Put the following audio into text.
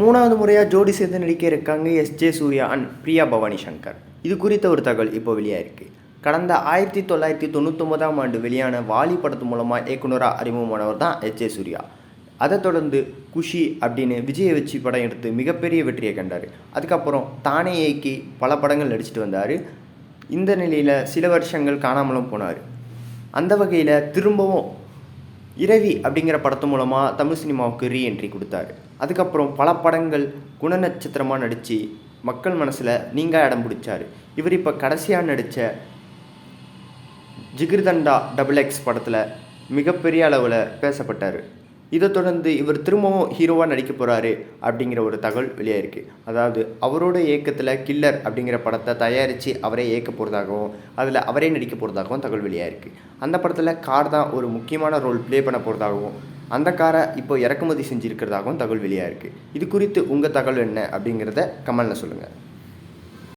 மூணாவது முறையாக ஜோடி சேர்ந்து நடிக்க இருக்காங்க S J Surya and Priya Bhavani Shankar இது குறித்த ஒரு தகவல் இப்போ வெளியாயிருக்கு. கடந்த ஆயிரத்தி தொள்ளாயிரத்தி தொண்ணூத்தொம்பதாம் ஆண்டு வெளியான வாலி படத்து மூலமாக இயக்குனராக அறிமுகமானவர் தான் எச் ஜே சூர்யா. அதைத் தொடர்ந்து குஷி அப்படின்னு விஜயை வச்சு படம் எடுத்து மிகப்பெரிய வெற்றியை கண்டார். அதுக்கப்புறம் தானே இயக்கி பல படங்கள் நடிச்சிட்டு வந்தார். இந்த நிலையில் சில வருஷங்கள் காணாமலும் போனார். அந்த வகையில் திரும்பவும் இரவி அப்படிங்கிற படத்து மூலமாக தமிழ் சினிமாவுக்கு ரீஎன்ட்ரி கொடுத்தாரு. அதுக்கப்புறம் பல படங்கள் குணநட்சத்திரமாக நடித்து மக்கள் மனசில் நீங்கள் இடம் பிடிச்சாரு. இவர் இப்போ கடைசியாக நடித்த ஜிகிர்தண்டா டபுள் எக்ஸ் படத்தில் மிகப்பெரிய அளவில் பேசப்பட்டார். இதை தொடர்ந்து இவர் திரும்பவும் ஹீரோவாக நடிக்க போகிறாரு அப்படிங்கிற ஒரு தகவல் வெளியாயிருக்கு. அதாவது அவரோட இயக்கத்தில் கில்லர் அப்படிங்கிற படத்தை தயாரித்து அவரே இயக்க போகிறதாகவும் அதில் அவரே நடிக்க போகிறதாகவும் தகவல் வெளியாயிருக்கு. அந்த படத்தில் கார் தான் ஒரு முக்கியமான ரோல் ப்ளே பண்ண போகிறதாகவும் அந்த காரை இப்போ இறக்குமதி செஞ்சுருக்கிறதாகவும் தகவல் வெளியாயிருக்கு. இது குறித்து உங்கள் தகவல் என்ன அப்படிங்கிறத கமெண்டில் சொல்லுங்கள்